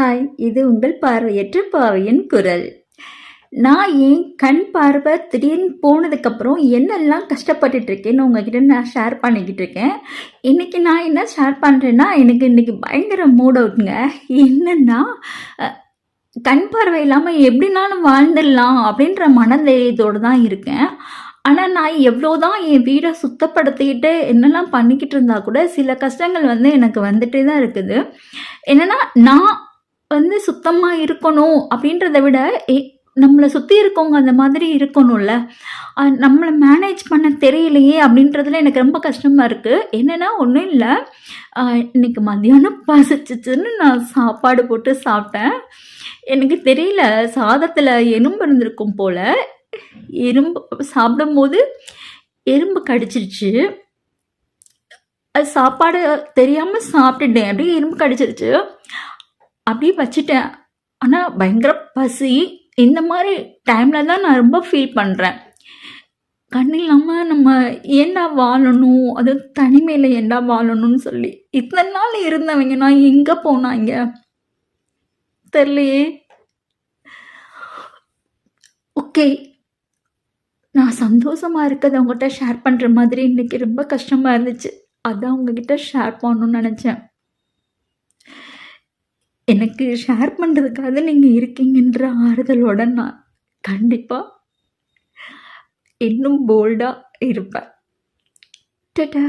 Hi இது உங்கள் பார்வையற்ற பாவையின் குரல். நான் ஏன் கண் பார்வை திடீர்னு போனதுக்கப்புறம் என்னெல்லாம் கஷ்டப்பட்டுட்டு இருக்கேன்னு உங்ககிட்ட நான் ஷேர் பண்ணிக்கிட்டு இருக்கேன். இன்றைக்கி நான் என்ன ஷேர் பண்ணுறேன்னா எனக்கு இன்றைக்கி பயங்கர மூட் அவுட்டுங்க என்னென்னா கண் பார்வை இல்லாமல் எப்படினாலும் வாழ்ந்துடலாம் அப்படின்ற மனதைரியத்தோடு தான் இருக்கேன். ஆனால் நான் எவ்வளோ தான் என் வீடை சுத்தப்படுத்திக்கிட்டு என்னெல்லாம் பண்ணிக்கிட்டு இருந்தால் கூட சில கஷ்டங்கள் வந்து எனக்கு வந்துட்டே தான் இருக்குது. என்னென்னா நான் வந்து சுத்தமாக இருக்கணும் அப்படின்றத விட ஏ நம்மளை சுற்றி இருக்கவங்க அந்த மாதிரி இருக்கணும்ல. நம்மளை மேனேஜ் பண்ண தெரியலையே அப்படின்றதுல எனக்கு ரொம்ப கஷ்டமாக இருக்குது என்னென்னா ஒன்றும் இல்லை. இன்னைக்கு மதியானம் பசிச்சிச்சுன்னு நான் சாப்பாடு போட்டு சாப்பிட்டேன். எனக்கு தெரியல சாதத்தில் எறும்பு இருந்திருக்கும் போல். எறும்பு சாப்பிடும்போது எறும்பு கடிச்சிருச்சு. அது சாப்பாடு தெரியாமல் சாப்பிட்டுட்டேன். அப்படியே எறும்பு கடிச்சிருச்சு. அப்படியே வச்சுட்டேன். ஆனால் பயங்கர பசி. இந்த மாதிரி டைமில் தான் நான் ரொம்ப ஃபீல் பண்ணுறேன் கண் இல்லாமல் நம்ம ஏண்டா வாழணும்? அது தனிமையில் ஏண்டா வாழணும்னு சொல்லி. இத்தனை நாள் இருந்தவங்க நான் எங்கே போனாங்க? தெரியலையே. ஓகே நான் சந்தோஷமாக இருக்கிறத அவங்ககிட்ட ஷேர் பண்ணுற மாதிரி இன்னைக்கு ரொம்ப கஷ்டமாக இருந்துச்சு. அதான் உங்ககிட்ட ஷேர் பண்ணணும்னு நினச்சேன். எனக்கு ஷேர் பண்ணுறதுக்காக நீங்கள் இருக்கீங்கன்ற ஆறுதலோட நான் கண்டிப்பாக இன்னும் போல்டாக இருப்பேன். டட்டா